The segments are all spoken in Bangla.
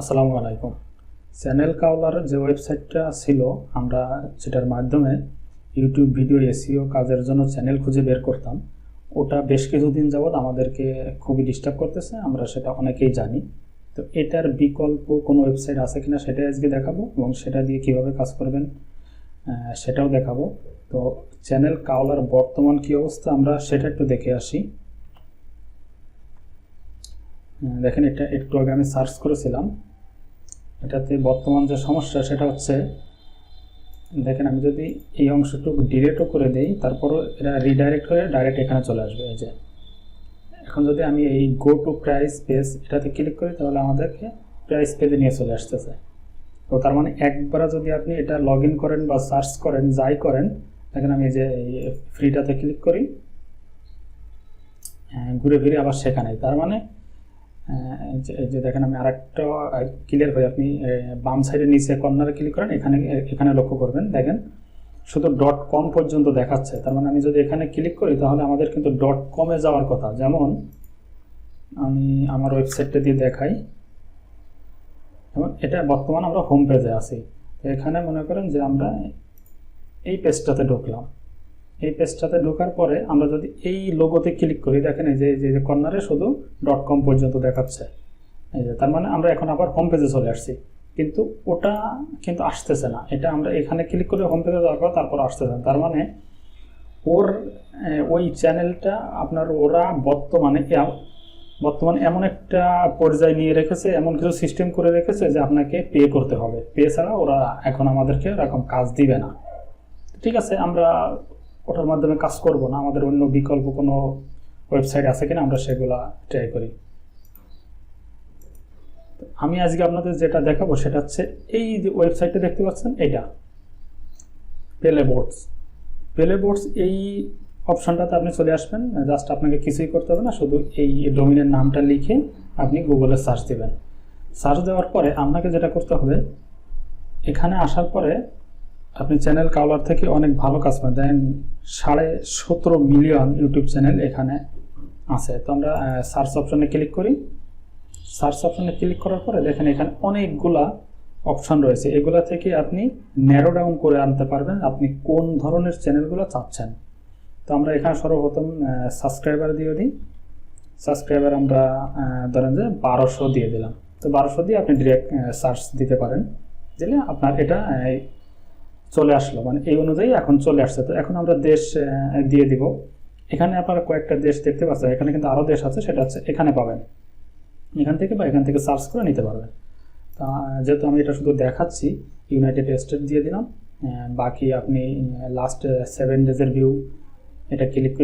আসসালামু আলাইকুম। চ্যানেল কাউলার যে ওয়েবসাইটটা ছিল, আমরা সেটার মাধ্যমে ইউটিউব ভিডিও এসিও কাজের জন্য চ্যানেল খুঁজে বের করতাম, ওটা বেশ কিছুদিন যাবৎ আমাদেরকে খুবই ডিস্টার্ব করতেছে, আমরা সেটা অনেকেই জানি। তো এটার বিকল্প কোনো ওয়েবসাইট আছে কিনা সেটাই আজকে দেখাবো এবং সেটা দিয়ে কীভাবে কাজ করবেন সেটাও দেখাবো। তো চ্যানেল কাউলার বর্তমান কী অবস্থা, আমরা সেটা একটু দেখে আসি। দেখেন এটা একটু আগে আমি সার্চ করেছিলাম। এটাতে বর্তমান যে সমস্যা সেটা হচ্ছে, দেখেন আমি যদি এই অংশটুকু ডিলেটও করে দেই, তারপরও এটা রিডাইরেক্ট হয়ে ডাইরেক্ট এখানে চলে আসবে, এই যে। এখন যদি আমি এই গো টু প্রাইস পেজ এটাতে ক্লিক করি, তাহলে আমাদেরকে প্রাইস পেজে নিয়ে চলে আসতেছে। তো তার মানে একবার যদি আপনি এটা লগ করেন বা সার্চ করেন, যাই করেন, দেখেন আমি এই যে ফ্রিটাতে ক্লিক করি ঘুরে ফিরে আবার সেখানে। তার মানে এই যে- দেখেন আমি আরেকটা ক্লিয়ার করি আপনি বাম সাইডের নিচে কর্নারে ক্লিক করেন, এখানে এখানে লক্ষ্য করবেন। দেখেন, শুধু ডট কম পর্যন্ত দেখাচ্ছে। তার মানে আমি যদি এখানে ক্লিক করি, তাহলে আমাদের কিন্তু ডট কমে যাওয়ার কথা। যেমন, আমি আমার ওয়েবসাইটটা দিয়ে দেখাই। এবং এটা বর্তমান আমরা হোম পেজে আছি। তো এখানে মনে করেন যে আমরা এই পেজটাতে ঢুকলাম। এই পেজটাতে ঢোকার পরে আমরা যদি এই লোগোতে ক্লিক করি, দেখেন এই যে এই যে কর্নারে শুধু. ডট কম পর্যন্ত দেখাচ্ছে। এই যে, তার মানে আমরা এখন আবার হোম পেজে চলে আসছি। কিন্তু ওটা কিন্তু আসতেছে না। এটা আমরা এখানে ক্লিক করে হোম পেজে যাওয়ার পর তারপর আসতেছে না। তার মানে ওর ওই চ্যানেলটা আপনার ওরা বর্তমানে বর্তমানে এমন একটা পর্যায়ে নিয়ে রেখেছে, এমন কিছু সিস্টেম করে রেখেছে যে আপনাকে পে করতে হবে। পে ছাড়া ওরা এখন আমাদেরকে এরকম কাজ দিবে না। ঠিক আছে, আমরা ওটার মাধ্যমে কাজ করব না। আমাদের অন্য বিকল্প কোনো ওয়েবসাইট আছে কিনা আমরা সেগুলা ট্রাই করি। আমি আজকে আপনাদের যেটা দেখাবো সেটা হচ্ছে এই যে ওয়েবসাইটটা দেখতে পাচ্ছেন, এটা। পেলে বোর্ডস পেলে বোর্ডস এই অপশানটাতে আপনি চলে আসবেন জাস্ট আপনাকে কিছুই করতে হবে না, শুধু এই ডোমিনের নামটা লিখে আপনি গুগলে সার্চ দেবেন। সার্চ দেওয়ার পরে আপনাকে যেটা করতে হবে, এখানে আসার পরে আপনি চ্যানেল কাউলার থেকে অনেক ভালো কাজ দেন সাড়ে সতেরো মিলিয়ন ইউটিউব চ্যানেল এখানে আছে। তো আমরা সার্চ অপশনে ক্লিক করি। সার্চ অপশনে ক্লিক করার পরে দেখেন এখানে অনেকগুলা অপশন রয়েছে। এগুলা থেকে আপনি ন্যারো ডাউন করে আনতে পারবেন আপনি কোন ধরনের চ্যানেলগুলো চাচ্ছেন। তো আমরা এখানে সর্বপ্রথম সাবস্ক্রাইবার দিয়ে দিই। সাবস্ক্রাইবার আমরা ধরেন যে বারোশো দিয়ে দিলাম। তো বারোশো দিয়ে আপনি ডিরেক্ট সার্চ দিতে পারেন। দিলে আপনার এটা চলে আসলো। মানে এই অনুযায়ী এখন চলে আসছে। তো এখন আমরা দেশ দিয়ে দিব। এখানে আপনারা কয়েকটা দেশ দেখতে পাচ্ছেন। এখানে কিন্তু আরও দেশ আছে, সেটা হচ্ছে এখানে পাবেন। এখান থেকে বা এখান থেকে সার্চ করে নিতে পারবেন। তা, যেহেতু আমি এটা শুধু দেখাচ্ছি ইউনাইটেড স্টেট দিয়ে দিলাম বাকি আপনি লাস্ট সেভেন ডেজের ভিউ এটা ক্লিক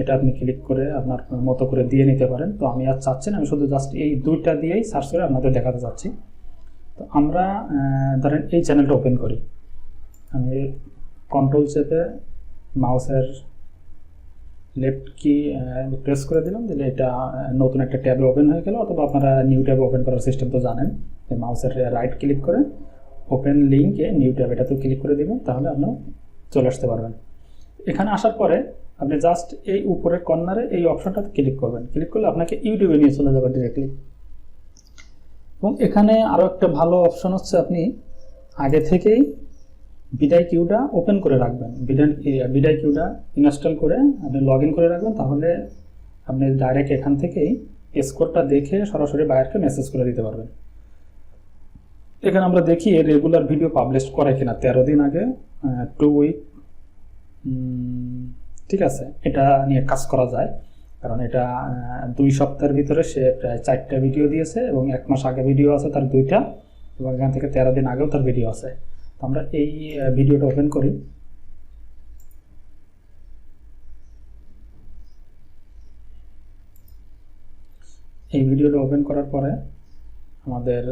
এটা আপনি ক্লিক করে আপনার মতো করে দিয়ে নিতে পারেন। তো আমি আর চাচ্ছি না, আমি শুধু জাস্ট এই দুইটা দিয়েই সার্চ করে আপনাদের দেখাতে চাচ্ছি। তো আমরা ধরেন এই চ্যানেলটা ওপেন করি। আমি কন্ট্রোল চেপে মাউসের লেফট কি প্রেস করে দিলাম, দিলে এটা নতুন একটা ট্যাব ওপেন হয়ে গেল, অথবা আপনারা নিউ ট্যাব ওপেন করার সিস্টেম তো জানেন। যে মাউসের রাইট ক্লিক করে ওপেন লিঙ্কে নিউ ট্যাব এটাতেও ক্লিক করে দিবেন, তাহলে আপনার চলে আসতে পারবেন। এখানে আসার পরে আপনি জাস্ট এই উপরের কর্নারে এই অপশনটাতে ক্লিক করবেন। ক্লিক করলে আপনাকে ইউটিউবে নিয়ে চলে যাবে ডিরেক্টলি এবং এখানে আরও একটা ভালো অপশন হচ্ছে আপনি আগে থেকেই বিডাই কিউটা ওপেন করে রাখবেন। বিডাই কিউটা ইনস্টল করে আপনি লগ করে রাখবেন, তাহলে আপনি ডাইরেক্ট এখান থেকেই স্কোরটা দেখে সরাসরি বায়ারকে মেসেজ করে দিতে পারবেন। এখানে আমরা দেখি রেগুলার ভিডিও পাবলিশ করে কিনা, তেরো দিন আগে টু উইক ঠিক আছে, এটা নিয়ে কাজ করা যায়। কারণ এটা দুই সপ্তাহের ভিতরে সে প্রায় চারটা ভিডিও দিয়েছে এবং এক মাস আগে ভিডিও আছে তার দুইটা, এবং এখান থেকে তেরো দিন আগেও তার ভিডিও আছে। আমরা এই ভিডিওটা ওপেন করি। এই ভিডিওটা ওপেন করার পরে আমাদের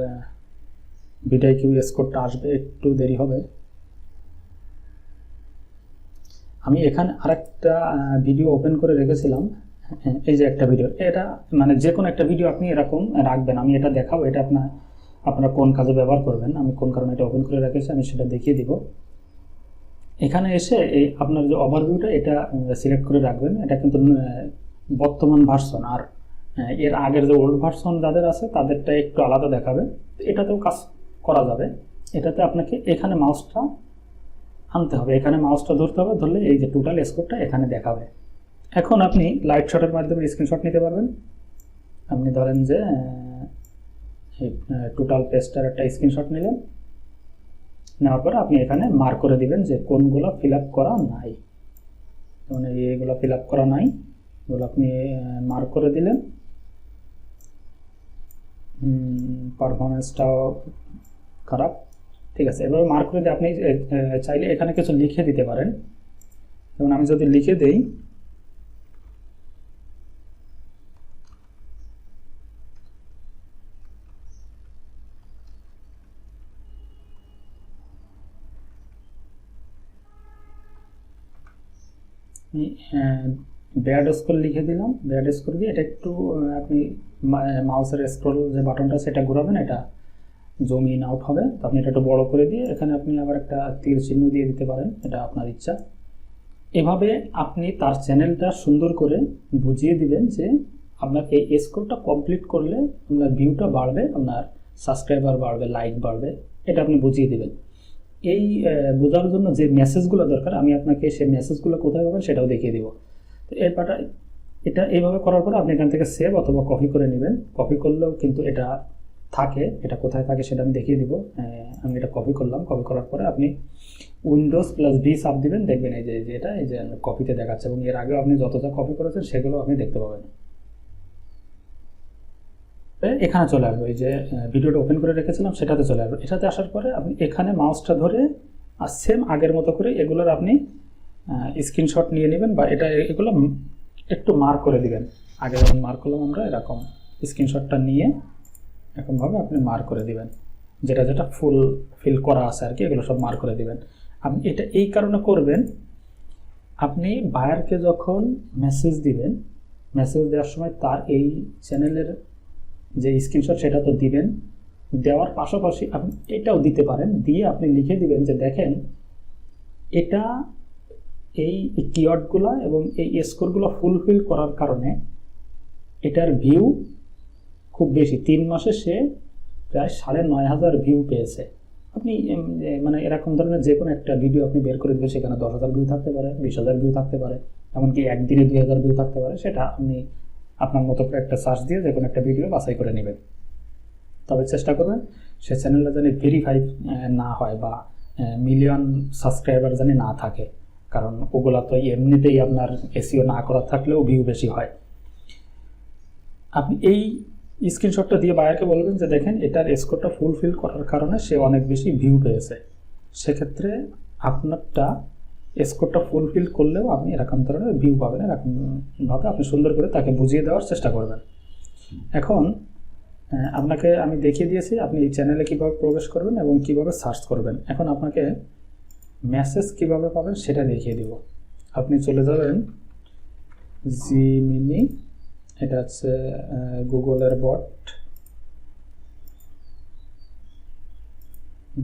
বিডাই কিউ স্কোরটা আসবে, একটু দেরি হবে। আমি এখানে আরেকটা ভিডিও ওপেন করে রেখেছিলাম। এই যে একটা ভিডিও এটা মানে যে কোনো একটা ভিডিও আপনি এরকম রাখবেন, আমি এটা দেখাবো, এটা আপনার আপনারা কোন কাজে ব্যবহার করবেন, আমি কোন কারণে এটা ওপেন করে রেখেছি, আমি সেটা দেখিয়ে দিব। এখানে এসে এই আপনার যে ওভারভিউটা এটা সিলেক্ট করে রাখবেন। এটা কিন্তু বর্তমান ভার্সন আর এর আগের যে ওল্ড ভার্সন যাদের আছে, তাদেরটা একটু আলাদা দেখাবে। এটাতেও কাজ করা যাবে। এটাতে আপনাকে এখানে মাউসটা আনতে হবে। এখানে মাউসটা ধরতে হবে, ধরলে এই যে টোটাল স্কোরটা এখানে দেখাবে। এখন আপনি লাইট শটের মাধ্যমে স্ক্রিনশট নিতে পারবেন। আপনি ধরেন যে টোটাল পেজটার একটা স্ক্রিনশট নিলেন। নেওয়ার পরে আপনি এখানে মার্ক করে দিবেন যে কোনগুলো ফিল করা নাই। মানে এইগুলো ফিল করা নাই, এগুলো আপনি মার্ক করে দিলেন। পারফরমেন্সটাও খারাপ। ঠিক আছে, এভাবে মার্ক করে আপনি চাইলে এখানে কিছু লিখে দিতে পারেন। যেমন আমি যদি লিখে দেই ব্যাড স্কোর লিখে দিলাম। ব্যাড স্কোর দিয়ে এটা একটু আপনি মাউসের স্ক্রল যে বাটনটা সেটা ঘোরাবেন, এটা জুম ইন আউট হবে। তো আপনি এটা একটু বড় করে দিয়ে এখানে আপনি আবার একটা তীর চিহ্ন দিয়ে দিতে পারেন, এটা আপনার ইচ্ছা। এভাবে আপনি তার চ্যানেলটা সুন্দর করে বুঝিয়ে দিবেন যে আপনার এই স্কোরটা কমপ্লিট করলে আপনার ভিউটা বাড়বে, আপনার সাবস্ক্রাইবার বাড়বে লাইক বাড়বে, এটা আপনি বুঝিয়ে দিবেন। এই বোঝার জন্য যে মেসেজগুলো দরকার, আমি আপনাকে সেই মেসেজগুলো কোথায় পাবেন সেটাও দেখিয়ে দেবো। তো এর পাটা, এটা এইভাবে করার পরে আপনি এখান থেকে সেভ অথবা কপি করে নেবেন। কপি করলেও কিন্তু এটা থাকে, এটা কোথায় থাকে সেটা আমি দেখিয়ে দিব। আমি এটা কপি করলাম। কপি করার পরে আপনি উইন্ডোজ প্লাস ভি সাপ দিবেন, দেখবেন এই যে এটা, এই যে কপিতে দেখাচ্ছে এবং এর আগেও আপনি যত যা কপি করেছেন সেগুলো আপনি দেখতে পাবেন। এখানে চলে আসবে। এই যে ভিডিওটা ওপেন করে রেখেছিলাম, সেটাতে চলে আসবে। এটাতে আসার পরে আপনি এখানে মাউসটা ধরে আর সেম আগের মতো করে এগুলোর আপনি স্ক্রিনশট নিয়ে নেবেন বা এটা এগুলো একটু মার্ক করে দিবেন। আগে যেমন মার্ক করলাম আমরা, এরকম স্ক্রিনশটটা নিয়ে এরকমভাবে আপনি মার্ক করে দিবেন। যেটা যেটা ফুল ফিল করা আছে আর কি, এগুলো সব মার্ক করে দিবেন। আপনি এটা এই কারণে করবেন, আপনি বায়ারকে যখন মেসেজ দিবেন মেসেজ দেওয়ার সময় তার এই চ্যানেলের যে স্ক্রিনশট সেটা তো দিবেন। দেওয়ার পাশাপাশি আপনি এটাও দিতে পারেন। দিয়ে আপনি লিখে দিবেন যে দেখেন, এটা এই কিওয়ার্ডগুলো এবং এই স্কোরগুলো ফুলফিল করার কারণে এটার ভিউ খুব বেশি। তিন মাসে সে প্রায় সাড়ে নয় হাজার ভিউ পেয়েছে। আপনি মানে এরকম ধরনের যে কোনো একটা ভিডিও আপনি বের করে দেবেন, সেখানে দশ হাজার ভিউ থাকতে পারে, বিশ হাজার ভিউ থাকতে পারে, এমনকি একদিনে দুই হাজার ভিউ থাকতে পারে, সেটা আপনি আপনার মতো করে একটা সার্চ দিয়ে যে কোনো একটা ভিডিও বাছাই করে নেবেন। তবে চেষ্টা করবেন, সে চ্যানেলটা যেন ভেরিফাই না হয় বা মিলিয়ন সাবস্ক্রাইবার যেন না থাকে। কারণ ওগুলা তো এমনিতেই আপনার এসিও না করা থাকলেও ভিউ বেশি হয়। আপনি এই স্ক্রিনশটটা দিয়ে বায়ারকে বলবেন যে, দেখেন, এটার স্কোরটা ফুলফিল করার কারণে সে অনেক বেশি ভিউ পেয়েছে। সেক্ষেত্রে আপনারটা স্কোরটা ফুলফিল করলেও আপনি এরকম ধরনের ভিউ পাবেন এরকমভাবে আপনি সুন্দর করে তাকে বুঝিয়ে দেওয়ার চেষ্টা করবেন। এখন আপনাকে আমি দেখিয়ে দিয়েছি আপনি এই চ্যানেলে কীভাবে প্রবেশ করবেন এবং কীভাবে সার্চ করবেন। এখন আপনাকে মেসেজ কীভাবে পাবেন সেটা দেখিয়ে দিব। আপনি চলে যাবেন জি মিনি এটা হচ্ছে গুগলের বট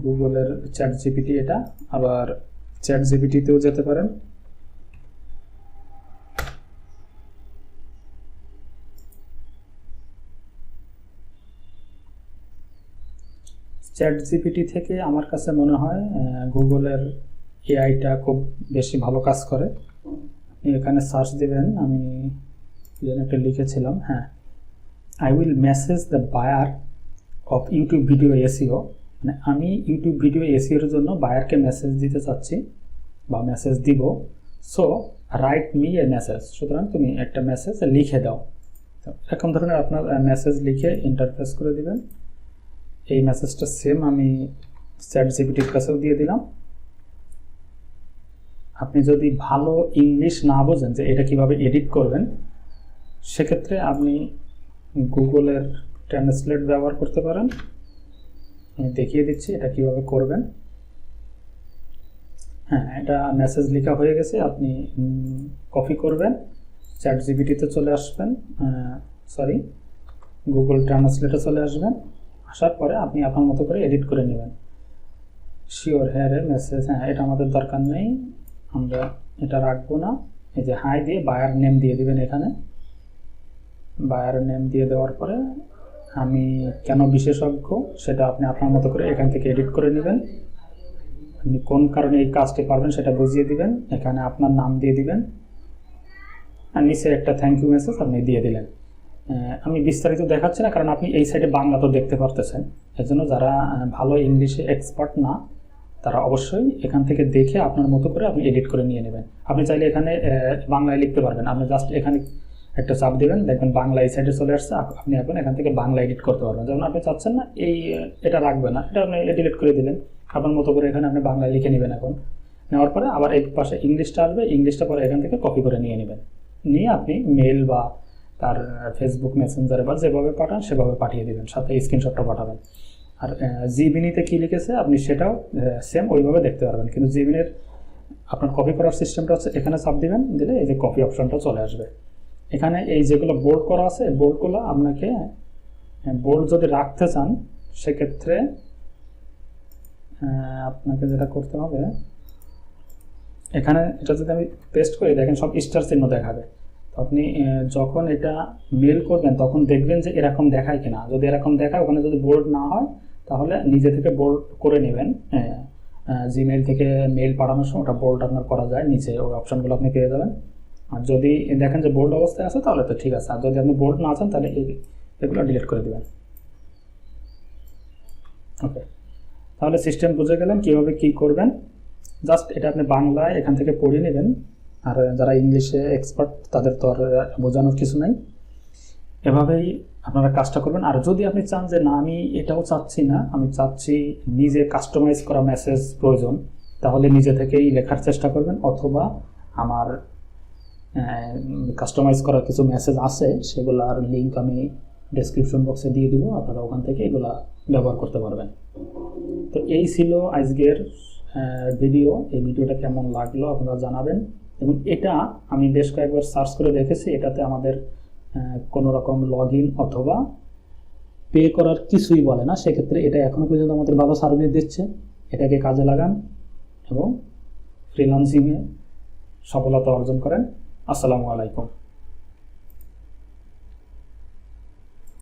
গুগলের চ্যাট জিপিটি এটা, আবার চ্যাট জিপিটিতেও যেতে পারেন। চ্যাট জিপিটি থেকে আমার কাছে মনে হয় গুগলের এআইটা খুব বেশি ভালো কাজ করে। এখানে সার্চ দেবেন, আমি যেন একটা লিখেছিলাম হ্যাঁ I will message the buyer of YouTube video SEO মানে আমি ইউটিউব ভিডিও এসিওর জন্য বায়ারকে মেসেজ দিতে চাচ্ছি বা মেসেজ দিব। So write me a message সুতরাং তুমি একটা মেসেজ লিখে দাও। এরকম ধরনের আপনার মেসেজ লিখে ইন্টারফেস করে দিবেন। এই মেসেজটা সেম আমি চ্যাট জিপিটির কাছেও দিয়ে দিলাম। আপনি যদি ভালো ইংলিশ না বোঝেন যে এটা কীভাবে এডিট করবেন, সেক্ষেত্রে আপনি গুগলের ট্রান্সলেট ব্যবহার করতে পারেন। আমি দেখিয়ে দিচ্ছি এটা কীভাবে করবেন। হ্যাঁ এটা মেসেজ লেখা হয়ে গেছে, আপনি কপি করবেন। চ্যাট জিবিটিতে চলে আসবেন সরি গুগল ট্রান্সলেটে চলে আসবেন। আসার পরে আপনি আপনার মতো করে এডিট করে নেবেন। শিওর হ্যাঁ রে মেসেজ হ্যাঁ এটা আমাদের দরকার নেই। আমরা এটা রাখব না। এই যে হাই দিয়ে বায়ার নেম দিয়ে দিবেন এখানে। বায়ার নেম দিয়ে দেওয়ার পরে আমি কেন বিশেষজ্ঞ, সেটা আপনি আপনার মতো করে এখান থেকে এডিট করে নেবেন। আপনি কোন কারণে এই কাজটি পারবেন সেটা বুঝিয়ে দিবেন, এখানে আপনার নাম দিয়ে দিবেন। আর নিচে একটা থ্যাংক ইউ মেসেজ আপনি দিয়ে দিলেন। আমি বিস্তারিত দেখাচ্ছি না, কারণ আপনি এই সাইডে বাংলা তো দেখতে পারতেছেন। এজন্য যারা ভালো ইংলিশে এক্সপার্ট না, তারা অবশ্যই এখান থেকে দেখে আপনার মতো করে আপনি এডিট করে নিয়ে নেবেন। আপনি চাইলে এখানে বাংলায় লিখতে পারবেন। আপনি জাস্ট এখানে একটা চাপ দিবেন। দেখবেন বাংলা এই সাইডে চলে আসছে। আপনি এখন এখান থেকে বাংলা এডিট করতে পারবেন। যেমন আপনি চাচ্ছেন না, এই, এটা রাখবে না। এটা আপনি ডিলিট করে দিলেন। আপনার মতো করে এখানে আপনি বাংলায় লিখে নেবেন এখন। নেওয়ার পরে আবার এই পাশে ইংলিশটা আসবে। ইংলিশটা পরে এখান থেকে কপি করে নিয়ে নেবেন। নিয়ে আপনি মেল বা তার ফেসবুক মেসেঞ্জারে বা যেভাবে পাঠান, সেভাবে পাঠিয়ে দেবেন। সাথে স্ক্রিনশটটা পাঠাবেন। আর জিবিনিতে কী লিখেছে, আপনি সেটাও সেম ওইভাবে দেখতে পারবেন। কিন্তু জিবিনের আপনার কপি করার সিস্টেমটা হচ্ছে এখানে চাপ দিবেন। দিলে এই যে কপি অপশনটা চলে আসবে। এখানে এই যেগুলো বোল্ড করা আছে বোল্ডগুলো আপনাকে বোল্ড যদি রাখতে চান, সেক্ষেত্রে আপনাকে যেটা করতে হবে, এখানে এটা যদি আমি পেস্ট করি, দেখেন সব স্টার চিহ্ন দেখাবে। তো আপনি যখন এটা মেল করবেন, তখন দেখবেন যে এরকম দেখায় কিনা। যদি এরকম দেখায়, ওখানে যদি বোল্ড না হয়, তাহলে নিজে থেকে বোল্ড করে নেবেন জিমেল থেকে মেল পাঠানোর সময় ওটা বোল্ড আপনার করা যায়, নিচে ওই অপশনগুলো আপনি পেয়ে যাবেন। আর যদি দেখেন যে বোল্ড অবস্থায় আছে, তাহলে তো ঠিক আছে। আর যদি আপনি বোল্ড না আছেন, তাহলে এগুলো ডিলিট করে দেবেন। ওকে তাহলে সিস্টেম বুঝে গেলেন কীভাবে কী করবেন। জাস্ট এটা আপনি বাংলায় এখান থেকে পড়ে নেবেন। আর যারা ইংলিশে এক্সপার্ট তাদের তো আর বোঝানোর কিছু নাই। এভাবেই আপনারা কাজটা করবেন। আর যদি আপনি চান যে, না, আমি এটাও চাচ্ছি না, আমি চাচ্ছি নিজে কাস্টমাইজ করা মেসেজ প্রয়োজন, তাহলে নিজে থেকেই লেখার চেষ্টা করবেন। অথবা আমার কাস্টমাইজ করা কিছু মেসেজ আছে, সেগুলার লিঙ্ক আমি ডেসক্রিপশন বক্সে দিয়ে দিব, আপনারা ওখান থেকে এগুলা ব্যবহার করতে পারবেন। তো এই ছিল আজকের ভিডিও এই ভিডিওটা কেমন লাগল আপনারা জানাবেন। এবং এটা আমি বেশ কয়েকবার সার্চ করে দেখেছি, এটাতে আমাদের কোনো রকম লগ অথবা পে করার কিছুই বলে না। সেক্ষেত্রে এটা এখনও পর্যন্ত আমাদের বাবা সার্ভিস দিচ্ছে। এটাকে কাজে লাগান এবং ফ্রিলান্সিংয়ে সফলতা অর্জন করেন। আসসালামু আলাইকুম।